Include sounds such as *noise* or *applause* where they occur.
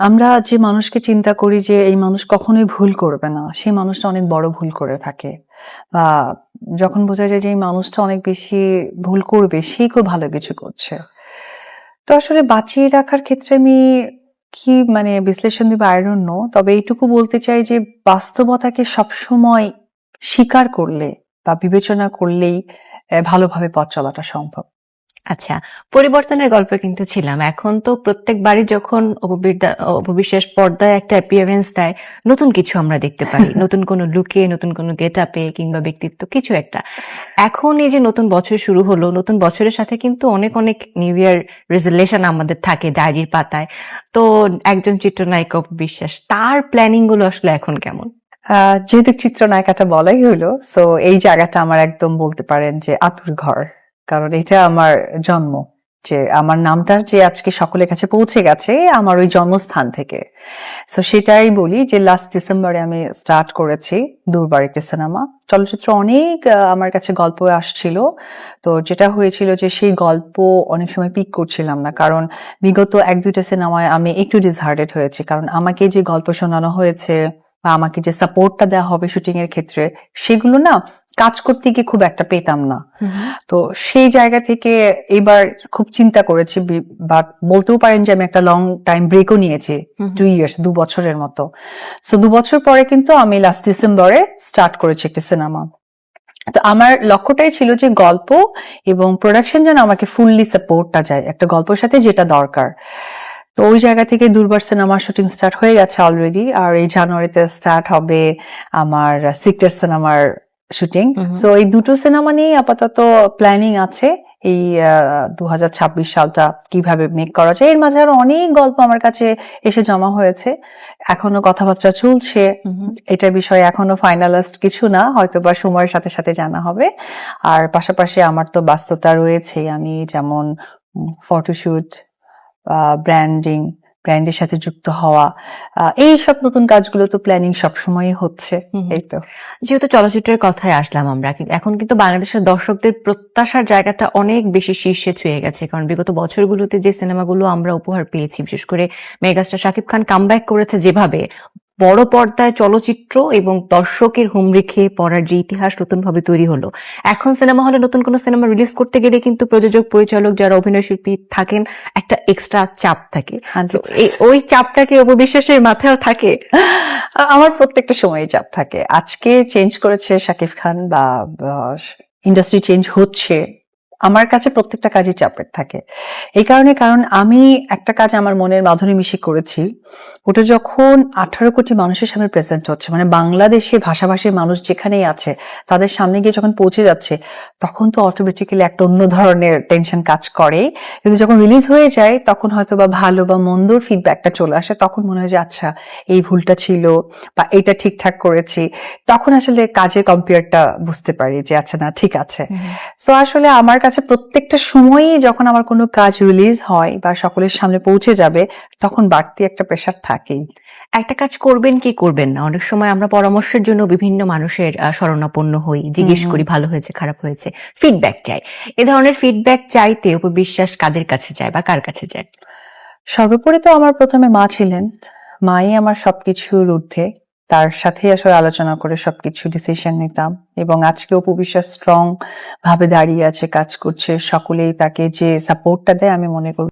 আমরা যে মানুষকে চিন্তা করি যে এই মানুষ কখনোই ভুল করবে না, সেই মানুষটা অনেক বড় ভুল করে থাকে। বা যখন বোঝা যায় যে এই মানুষটা অনেক বেশি ভুল করবে সেই খুব ভালো কিছু করছে। তো আসলে বাঁচিয়ে রাখার ক্ষেত্রে আমি কি মানে বিশ্লেষণ দেবো? আয়রন্য তবে এইটুকু বলতে চাই যে বাস্তবতাকে সবসময় স্বীকার করলে বা বিবেচনা করলেই ভালোভাবে পথ চলাটা সম্ভব। আচ্ছা পরিবর্তনের গল্প কিন্তু ছিলাম। এখন তো প্রত্যেকবারই যখন অপবিশ্বাস পর্দায় একটা অ্যাপিয়ারেন্স দেয় নতুন কিছু আমরা দেখতে পাই *laughs* নতুন কোনো লুকে নতুন কোনো গেট আপে কিংবা ব্যক্তিত্ব কিছু একটা। এখন এই যে নতুন বছর শুরু হলো নতুন বছরের সাথে কিন্তু অনেক অনেক নিউ ইয়ার রেজুলেশন আমাদের থাকে ডায়েরির পাতায়। তো একজন চিত্রনায়িকা অপবিশ্বাস তার প্ল্যানিংগুলো আসলে এখন কেমন? যেহেতু চিত্রনায়িকাটা বলাই হলো সো এই জায়গাটা আমার একদম বলতে পারেন যে আতুর ঘর কারণ এটা আমার জন্ম, যে আমার নামটা যে আজকে সকলের কাছে পৌঁছে গেছে, আমার ওই জন্মস্থান থেকে। সো সেটাই বলি যে লাস্ট ডিসেম্বরে আমি স্টার্ট করেছি দুর্বার একটি সিনেমা চলচ্চিত্র অনেক আমার কাছে গল্প আসছিল। তো যেটা হয়েছিল যে সেই গল্প অনেক সময় পিক করছিলাম না, কারণ বিগত এক দুইটা সিনেমায় আমি একটু ডিসহার্টেড হয়েছি। কারণ আমাকে যে গল্প শোনানো হয়েছে বা আমাকে যে সাপোর্টটা দেওয়া হবে শুটিং এর ক্ষেত্রে, সেগুলো না কাজ করতে গিয়ে খুব একটা পেতাম না। তো সেই জায়গা থেকে এবার খুব চিন্তা করেছি বাট বলতেও পারেন যে আমি একটা লং টাইম ব্রেকও নিয়েছি টু ইয়ার্স দু বছরের মতো। সো দু বছর পরে কিন্তু আমি লাস্ট ডিসেম্বরে স্টার্ট করেছি একটি সিনেমা তো আমার লক্ষ্যটাই ছিল যে গল্প এবং প্রোডাকশন যেন আমাকে ফুললি সাপোর্টটা যায় একটা গল্পের সাথে যেটা দরকার। তো ওই জায়গা থেকে দুর্বার সিনেমা শুটিং স্টার্ট হয়ে গেছে অলরেডি আর এই জানুয়ারিতে স্টার্ট হবে আমার সিক্রেট সিনেমার শুটিং হুম। তো এই দুটো সিনেমা নিয়ে আপাতত প্ল্যানিং আছে। এই দু হাজার ছাব্বিশ সালটা কীভাবে মেক করা যায়। এর মাঝে আরও অনেক গল্প আমার কাছে এসে জমা হয়েছে। এখনও কথাবার্তা চলছে। এটা বিষয়ে এখনও ফাইনালিস্ট কিছু না। হয়তো বা সময়ের সাথে সাথে জানা হবে। আর পাশাপাশি আমার তো ব্যস্ততা রয়েছে আমি যেমন ফটোশুট ব্র্যান্ডিং ব্র্যান্ডের সাথে যুক্ত হওয়া এই সব নতুন কাজগুলো তো প্ল্যানিং সবসময়ই হচ্ছে। এই তো যেহেতু চলচ্চিত্রের কথায় আসলাম আমরা এখন কিন্তু বাংলাদেশের দর্শকদের প্রত্যাশার জায়গাটা অনেক বেশি শীর্ষে ছুঁয়ে গেছে কারণ বিগত বছরগুলোতে যে সিনেমাগুলো আমরা উপহার পেয়েছি বিশেষ করে মেগাস্টার শাকিব খান কামব্যাক করেছে যেভাবে বড় পর্দায় চলচ্চিত্র এবং দর্শকের হুমড়ি খেয়ে পড়ার যে ইতিহাস নতুনভাবে তৈরি হলো। এখন সিনেমা হলে নতুন কোনো সিনেমা রিলিজ করতে গেলে কিন্তু প্রযোজক পরিচালক যারা অভিনয় শিল্পী থাকেন একটা এক্সট্রা চাপ থাকে। এই- ওই চাপটাকে অপবিশ্বাসের মাথায় থাকে। আমার প্রত্যেকটা সময় চাপ থাকে। আজকে চেঞ্জ করেছে শাকিব খান বা ইন্ডাস্ট্রি চেঞ্জ হচ্ছে। আমার কাছে প্রত্যেকটা কাজই চাপের থাকে। এই কারণে কারণ আমি একটা কাজ আমার মনের মাধুরী মিশি করেছি ওটা যখন আঠারো কোটি মানুষের সামনে প্রেজেন্ট হচ্ছে মানে বাংলাদেশে ভাষাভাষীর মানুষ যেখানেই আছে তাদের সামনে গিয়ে যখন পৌঁছে যাচ্ছে তখন তো অটোমেটিক্যালি একটা অন্য ধরনের টেনশন কাজ করে। কিন্তু যখন রিলিজ হয়ে যায় তখন হয়তো বা ভালো বা মন্দর ফিডব্যাকটা চলে আসে তখন মনে হয় যে আচ্ছা এই ভুলটা ছিল বা এটা ঠিকঠাক করেছি। তখন আসলে কাজের কম্পেয়ারটা বুঝতে পারি যে আচ্ছা না ঠিক আছে। সো আসলে আমার কাছে প্রত্যেকটা সময়ই যখন আমার কোনো কাজ রিলিজ হয় বা সকলের সামনে পৌঁছে যাবে তখন বাড়তি একটা প্রেশার থাকেই। একটা কাজ করবেন কি করবেন না? অনেক সময় আমরা পরামর্শের জন্য বিভিন্ন মানুষের শরণাপন্ন হই জিজ্ঞেস করি ভালো হয়েছে খারাপ হয়েছে? ফিডব্যাক চাই। এ ধরনের ফিডব্যাক চাইতে উপবিশ্বাস কাদের কাছে যায় বা কার কাছে যায়? সর্বোপরি তো আমার প্রথমে মা ছিলেন। মাই আমার সবকিছুর ঊর্ধ্বে। তার সাথে আসলে আলোচনা করে সবকিছু ডিসিশন নিতাম এবং আজকে উপবিশ্বাস স্ট্রং ভাবে দাঁড়িয়ে আছে, কাজ করছে, সকলেই তাকে যে সাপোর্টটা দেয় আমি মনে করি